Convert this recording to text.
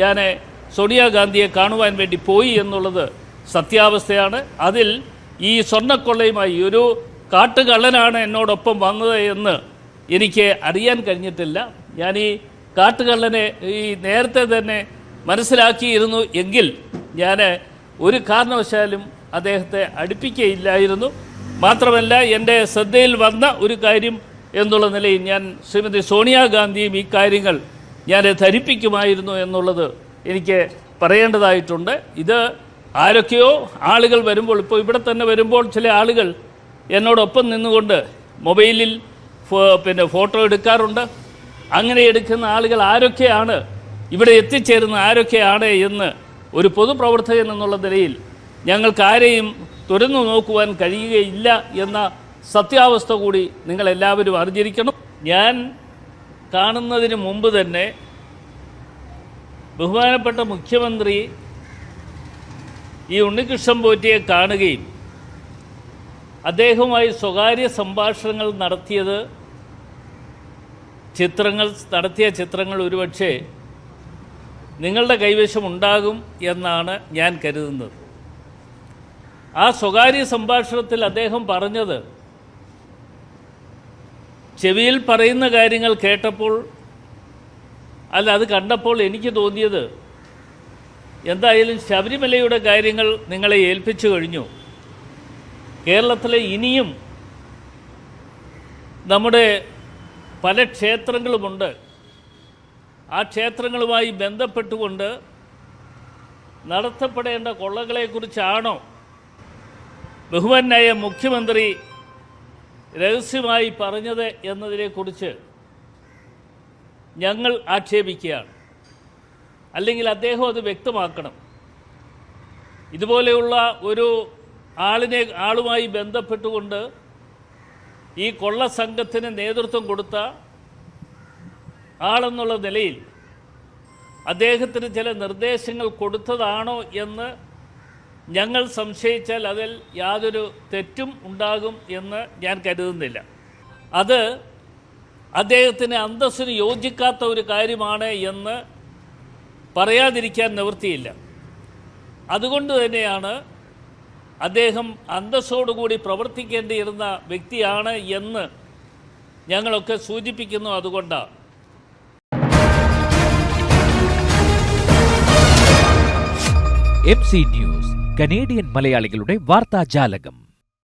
ഞാൻ സോണിയാഗാന്ധിയെ കാണുവാൻ വേണ്ടി പോയി എന്നുള്ളത് സത്യാവസ്ഥയാണ്. അതിൽ ഈ സ്വർണക്കൊള്ളയുമായി ഒരു കാട്ടുകള്ളനാണ് എന്നോടൊപ്പം വന്നത് എന്ന് എനിക്ക് അറിയാൻ കഴിഞ്ഞിട്ടില്ല. ഞാൻ ഈ കാട്ടുകള്ളനെ ഈ നേരത്തെ തന്നെ മനസ്സിലാക്കിയിരുന്നു എങ്കിൽ ഞാൻ ഒരു കാരണവശാലും അദ്ദേഹത്തെ അടുപ്പിക്കുകയില്ലായിരുന്നു മാത്രമല്ല എന്റെ ശ്രദ്ധയിൽ വന്ന ഒരു കാര്യം എന്നുള്ള നിലയിൽ ഞാൻ ശ്രീമതി സോണിയാഗാന്ധിയും ഈ കാര്യങ്ങൾ ഞാൻ ധരിപ്പിക്കുമായിരുന്നു എന്നുള്ളത് എനിക്ക് പറയേണ്ടതായിട്ടുണ്ട്. ഇത് ആരൊക്കെയോ ആളുകൾ വരുമ്പോൾ ഇപ്പോൾ ഇവിടെ തന്നെ വരുമ്പോൾ ചില ആളുകൾ എന്നോടൊപ്പം നിന്നുകൊണ്ട് മൊബൈലിൽ പിന്നെ ഫോട്ടോ എടുക്കാറുണ്ട്. അങ്ങനെ എടുക്കുന്ന ആളുകൾ ആരൊക്കെയാണ് ഇവിടെ എത്തിച്ചേരുന്ന ആരൊക്കെയാണ് എന്ന് ഒരു പൊതുപ്രവർത്തകൻ എന്നുള്ള നിലയിൽ ഞങ്ങൾക്ക് ആരെയും തുരന്നു നോക്കുവാൻ കഴിയുകയില്ല എന്ന സത്യാവസ്ഥ കൂടി നിങ്ങളെല്ലാവരും അറിഞ്ഞിരിക്കണം. ഞാൻ കാണുന്നതിന് മുമ്പ് തന്നെ ബഹുമാനപ്പെട്ട മുഖ്യമന്ത്രി ഈ ഉണ്ണികൃഷ്ണൻ പോറ്റിയെ കാണുകയും അദ്ദേഹവുമായി സ്വകാര്യ സംഭാഷണങ്ങൾ നടത്തിയത് ചിത്രങ്ങൾ നടത്തിയ ചിത്രങ്ങൾ ഒരുപക്ഷെ നിങ്ങളുടെ കൈവശം ഉണ്ടാകും എന്നാണ് ഞാൻ കരുതുന്നത്. ആ സ്വകാര്യ സംഭാഷണത്തിൽ അദ്ദേഹം പറഞ്ഞത് ചെവിയിൽ പറയുന്ന കാര്യങ്ങൾ കേട്ടപ്പോൾ അല്ല അത് കണ്ടപ്പോൾ എനിക്ക് തോന്നിയത് എന്തായാലും ശബരിമലയുടെ കാര്യങ്ങൾ നിങ്ങളെ ഏൽപ്പിച്ചു കഴിഞ്ഞു. കേരളത്തിലെ ഇനിയും നമ്മുടെ പല ക്ഷേത്രങ്ങളുമുണ്ട്. ആ ക്ഷേത്രങ്ങളുമായി ബന്ധപ്പെട്ടുകൊണ്ട് നടത്തപ്പെടേണ്ട കൊള്ളകളെക്കുറിച്ചാണോ ബഹുമാനായ മുഖ്യമന്ത്രി രഹസ്യമായി പറഞ്ഞത് എന്നതിനെക്കുറിച്ച് ഞങ്ങൾ ആക്ഷേപിക്കുകയാണ്. അല്ലെങ്കിൽ അദ്ദേഹം അത് വ്യക്തമാക്കണം. ഇതുപോലെയുള്ള ഒരു ആളിനെ ആളുമായി ബന്ധപ്പെട്ടുകൊണ്ട് ഈ കൊള്ള സംഘത്തിന് നേതൃത്വം കൊടുത്ത ആളെന്നുള്ള നിലയിൽ അദ്ദേഹത്തിന് ചില നിർദ്ദേശങ്ങൾ കൊടുത്തതാണോ എന്ന് ഞങ്ങൾ സംശയിച്ചാൽ അതിൽ യാതൊരു തെറ്റും ഉണ്ടാകും എന്ന് ഞാൻ കരുതുന്നില്ല. അത് അദ്ദേഹത്തിന് അന്തസ്സിന് യോജിക്കാത്ത ഒരു കാര്യമാണ് എന്ന് പറയാതിരിക്കാൻ നിവൃത്തിയില്ല. അതുകൊണ്ട് തന്നെയാണ് അദ്ദേഹം അന്തസ്സോടുകൂടി പ്രവർത്തിക്കേണ്ടിയിരുന്ന വ്യക്തിയാണ് എന്ന് ഞങ്ങളൊക്കെ സൂചിപ്പിക്കുന്നു അതുകൊണ്ടാണ് എം സി ന്യൂസ് கனேடியன் மலையாளிகளுடைய வார்த்தா ஜாலகம்.